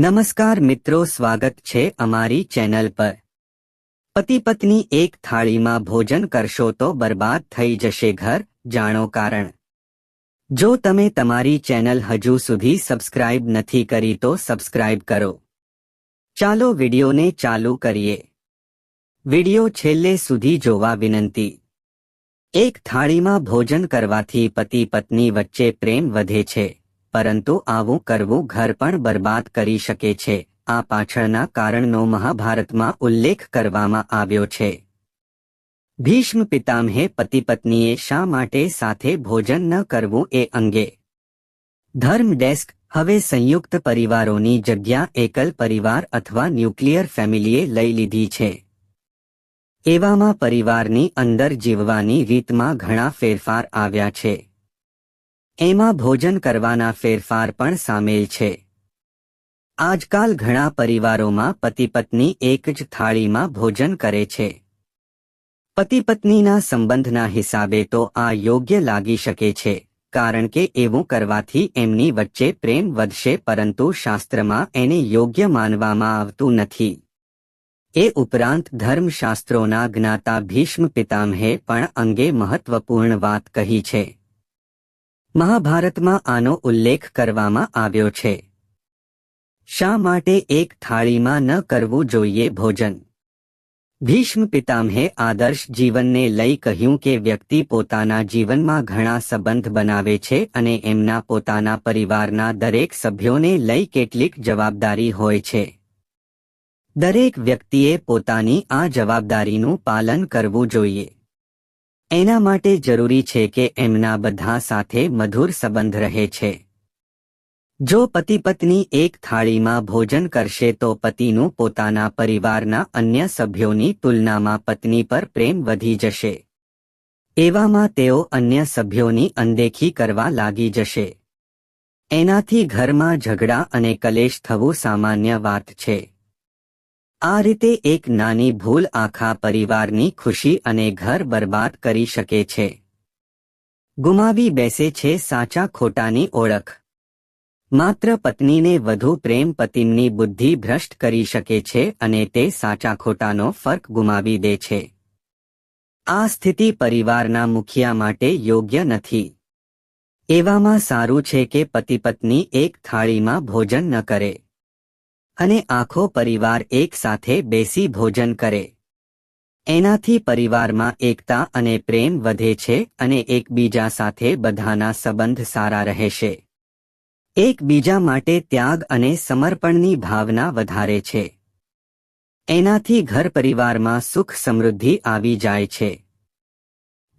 નમસ્કાર મિત્રો, સ્વાગત છે અમારી ચેનલ પર. પતિ પત્ની એક થાળીમાં ભોજન કરશો તો બરબાદ થઈ જશે ઘર, જાણો કારણ. જો તમે તમારી ચેનલ હજુ સુધી સબસ્ક્રાઇબ નથી કરી તો સબસ્ક્રાઇબ કરો. ચાલો વિડિયોને ચાલુ કરીએ. વિડિયો છેલ્લે સુધી જોવા વિનંતી. એક થાળીમાં ભોજન કરવાથી પતિ પત્ની વચ્ચે પ્રેમ વધે છે. પરંતુ આવું કરવું ઘર પણ બરબાદ કરી શકે છે. આ પાછળના કારણનો મહાભારતમાં ઉલ્લેખ કરવામાં આવ્યો છે. ભીષ્મ પિતામહે પતિ પત્નીએ શા માટે સાથે ભોજન ન કરવું એ અંગે ધર્મ ડેસ્ક, હવે સંયુક્ત પરિવારોની જગ્યા એકલ પરિવાર અથવા ન્યુક્લિયર ફેમિલીએ લઈ લીધી છે. એવામાં પરિવારની અંદર જીવવાની રીતમાં ઘણા ફેરફાર આવ્યા છે. એમાં ભોજન કરવાના ફેરફાર પણ સામેલ છે. આજકાલ ઘણા પરિવારોમાં પતિ પત્ની એક જ થાળીમાં ભોજન કરે છે. પતિ પત્નીના સંબંધના હિસાબે તો આ યોગ્ય લાગી શકે છે, કારણ કે એવું કરવાથી એમની વચ્ચે પ્રેમ વધશે પરંતુ શાસ્ત્રમાં એને યોગ્ય માનવામાં આવતું નથી. એ ઉપરાંત ધર્મશાસ્ત્રોના જ્ઞાતા ભીષ્મ પિતામહે પણ અંગે મહત્વપૂર્ણ વાત કહી છે. મહાભારતમાં આનો ઉલ્લેખ કરવામાં આવ્યો છે. શા માટે એક થાળીમાં ન કરવું જોઈએ ભોજન? ભીષ્મ પિતામહે આદર્શ જીવનને લઈ કહ્યું કે વ્યક્તિ પોતાના જીવનમાં ઘણા સંબંધ બનાવે છે અને એમના પોતાના પરિવારના દરેક સભ્યોને લઈ કેટલીક જવાબદારી હોય છે. દરેક વ્યક્તિએ પોતાની આ જવાબદારીનું પાલન કરવું જોઈએ. એના માટે જરૂરી છે કે એમના બધા સાથે મધુર સંબંધ રહે છે. જો પતિ પત્ની એક થાળીમાં ભોજન કરશે તો પતિનું પોતાના પરિવારના અન્ય સભ્યોની તુલનામાં પત્ની પર પ્રેમ વધી જશે. એવામાં તેઓ અન્ય સભ્યોની અનદેખી કરવા લાગી જશે. એનાથી ઘરમાં ઝઘડા અને કલેશ થવું સામાન્ય વાત છે. આ રીતે એક નાની ભૂલ આખા પરિવારની ખુશી અને ઘર બરબાદ કરી શકે છે. ગુમાવી બેસે છે સાચા ખોટાની ઓળખ. માત્ર પત્નીને વધુ પ્રેમ પતિની બુદ્ધિ ભ્રષ્ટ કરી શકે છે અને તે સાચા ખોટાનો ફર્ક ગુમાવી દે છે. આ સ્થિતિ પરિવારના મુખિયા માટે યોગ્ય નથી. એવામાં સારું છે કે પતિ પત્ની એક થાળીમાં ભોજન ન કરે. અને આખો પરિવાર એક સાથે બેસી ભોજન કરે. એનાથી પરિવારમાં એકતા અને પ્રેમ વધે છે અને એકબીજા સાથે બધાના સંબંધ સારા રહેશે. એકબીજા માટે ત્યાગ અને સમર્પણની ભાવના વધારે છે. એનાથી ઘર પરિવારમાં સુખ સમૃદ્ધિ આવી જાય છે.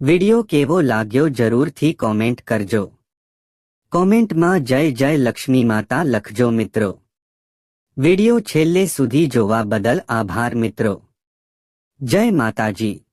વિડિયો કેવો લાગ્યો જરૂરથી કોમેન્ટ કરજો. કોમેન્ટમાં જય જય લક્ષ્મી માતા લખજો મિત્રો. વિડિયો છેલ્લે સુધી જોવા બદલ આભાર મિત્રો. જય માતાજી.